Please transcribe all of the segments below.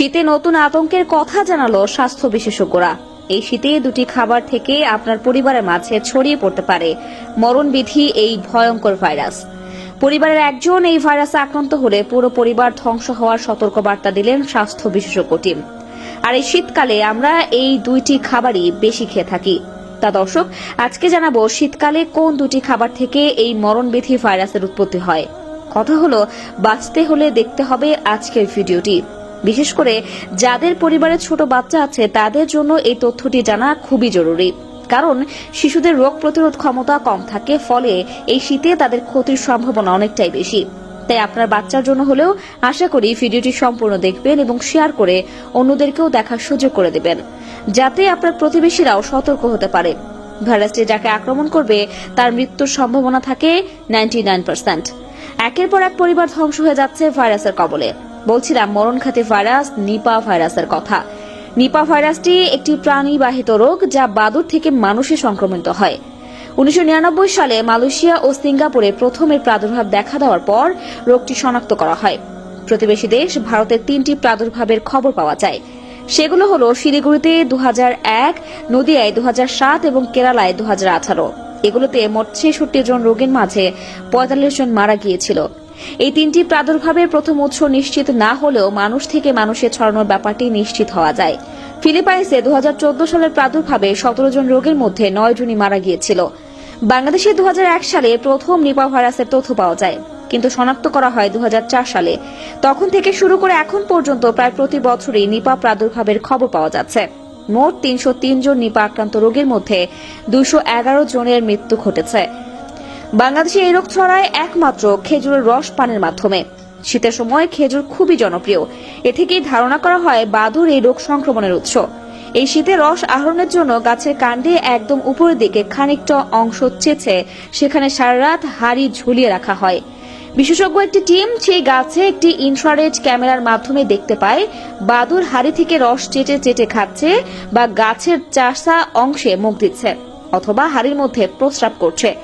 শীতে নতুন আতঙ্কের কথা জানালো স্বাস্থ্য বিশেষজ্ঞরা। এই শীতে দুটি খাবার থেকে আপনার পরিবারের মাঝে ছড়িয়ে পড়তে পারে। মরণবিধি এই ভয়ঙ্কর ভাইরাস। পরিবারের একজন এই ভাইরাসে আক্রান্ত হলে পুরো পরিবার ধ্বংস হওয়ার সতর্কবার্তা দিলেন স্বাস্থ্য বিশেষজ্ঞ টিম। আর এই শীতকালে আমরা এই দুইটি খাবারই বেশি খেয়ে থাকি। তা দর্শক, আজকে জানাব শীতকালে কোন দুটি খাবার থেকে এই মরণবিধি ভাইরাসের উৎপত্তি হয়। কথা হলো, বাঁচতে হলে দেখতে হবে আজকের ভিডিওটি। বিশেষ করে যাদের পরিবারে ছোট বাচ্চা আছে, তাদের জন্য এই তথ্যটি জানা খুবই জরুরি। কারণ শিশুদের রোগ প্রতিরোধ ক্ষমতা কম থাকে, ফলে এই শীতে তাদের ক্ষতির সম্ভাবনা অনেকটাই বেশি। তাই আপনার বাচ্চার জন্য হলেও আশা করি ভিডিওটি সম্পূর্ণ দেখবেন এবং শেয়ার করে অন্যদেরকেও দেখার সুযোগ করে দেবেন, যাতে আপনার প্রতিবেশীরাও সতর্ক হতে পারে। ভাইরাসটি যাকে আক্রমণ করবে, তার মৃত্যুর সম্ভাবনা থাকে নাইনটি একের পর এক পরিবার ধ্বংস হয়ে যাচ্ছে ভাইরাসের কবলে। বলছিলাম মরণঘাতী ভাইরাস, নিপা ভাইরাসের কথা। নিপা ভাইরাসটি একটি প্রাণীবাহিত রোগ যা বাদুর থেকে মানুষে সংক্রমিত হয়। উনিশশো নিরানব্বই সালে মালয়েশিয়া ও সিঙ্গাপুরে প্রথম এর প্রাদুর্ভাব দেখা দেওয়ার পর রোগটি শনাক্ত করা হয়। প্রতিবেশী দেশ ভারতের তিনটি প্রাদুর্ভাবের খবর পাওয়া যায়। সেগুলো হল শিলিগুড়িতে দু নদিয়ায় দু হাজার সাত এবং কেরালায় দু হাজার আঠারো। এগুলোতে মোট ছেষট্টি জন রোগীর মাঝে পঁয়তাল্লিশ জন মারা গিয়েছিল। এই তিনটি প্রাদুর্ভাবের প্রথম উৎস নিশ্চিত না হলেও মানুষ থেকে মানুষে ছড়ানোর ব্যাপারটি নিশ্চিত হওয়া যায়। ফিলিপাইন্সে দু সালের প্রাদুর্ভাবে সতেরো জন রোগীর মধ্যে নয় জনই মারা গিয়েছিল। বাংলাদেশে দু সালে প্রথম নিপা ভাইরাসের তথ্য পাওয়া যায়। কিন্তু শনাক্ত করা হয় দু হাজার চার সালে। তখন থেকে শুরু করে এখন পর্যন্ত প্রায় প্রতি বছরই নিপা প্রাদুর্ভাবের খবর পাওয়া যাচ্ছে। মোট তিনশো তিন জন নিপা আক্রান্ত রোগীর মধ্যে দুশো জনের মৃত্যু ঘটেছে। বাংলাদেশে এই রোগ ছড়ায় একমাত্র খেজুরের রস পানের মাধ্যমে। শীতের সময় খেজুর খুবই জনপ্রিয়। এ থেকেই ধারণা করা হয় বাদুর এই রোগ সংক্রমণের উৎস। এই শীতে রস আহরণের জন্য গাছের কাণ্ডে একদম উপরের দিকে খানিকটা অংশ চেছে সেখানে সারা রাত হাড়ি ঝুলিয়ে রাখা হয়। বিশেষজ্ঞ একটি টিম সেই গাছে একটি ইনফ্রারেড ক্যামেরার মাধ্যমে দেখতে পায় বাদুর হাড়ি থেকে রস চেটে চেটে খাচ্ছে বা গাছের চাষা অংশে মুখ দিচ্ছে অথবা হাড়ির মধ্যে প্রস্রাব করছে।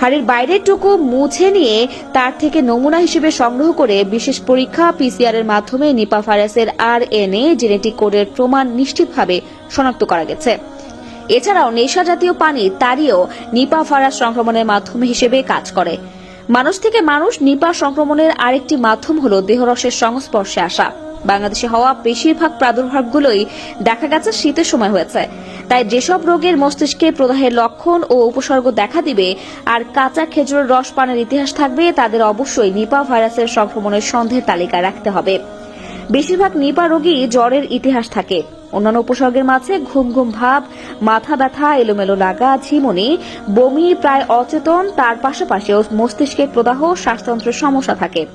হাড়ির বাইরের টুকু মুছে নিয়ে তার থেকে নমুনা হিসেবে সংগ্রহ করে বিশেষ পরীক্ষা পিসিআর এর মাধ্যমে নিপা ভাইরাসের আর এন এ জেনেটিক কোডের প্রমাণ নিশ্চিতভাবে শনাক্ত করা গেছে। এছাড়াও নেশা জাতীয় পানি তারইও নিপা ভাইরাস সংক্রমণের মাধ্যম হিসেবে কাজ করে। মানুষ থেকে মানুষ নিপা সংক্রমণের আরেকটি মাধ্যম হল দেহরসের সংস্পর্শে আসা। বাংলাদেশে হওয়া বেশিরভাগ প্রাদুর্ভাবগুলোই দেখা গেছে শীতের সময় হয়েছে। তাই যেসব রোগের মস্তিষ্কে প্রদাহের লক্ষণ ও উপসর্গ দেখা দিবে, আর কাঁচা খেজুরের রস পানের ইতিহাস থাকবে, তাদের অবশ্যই নিপা ভাইরাসের সংক্রমণের সন্দেহের তালিকা রাখতে হবে। বেশিরভাগ নিপা রোগী জ্বরের ইতিহাস থাকে। অন্যান্য উপসর্গের মাঝে ঘুম ঘুম ভাব, মাথা ব্যথা, এলোমেলো লাগা, ঝিমুনি, বমি প্রায় অচেতন, তার পাশাপাশিও মস্তিষ্কের প্রদাহ, শ্বাসতন্ত্রের সমস্যা থাকে।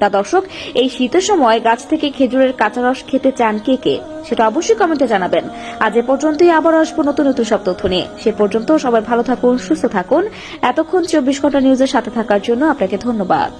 তা দর্শক, এই শীতের সময় গাছ থেকে খেজুরের কাঁচা রস খেতে চান কে কে, সেটা অবশ্যই কমেন্টে জানাবেন। আজ এ পর্যন্তই আবার আসব নতুন নতুন সব তথ্য নিয়ে। সে পর্যন্ত সবাই ভালো থাকুন, সুস্থ থাকুন। এতক্ষণ চব্বিশ ঘণ্টা নিউজের সাথে থাকার জন্য আপনাকে ধন্যবাদ।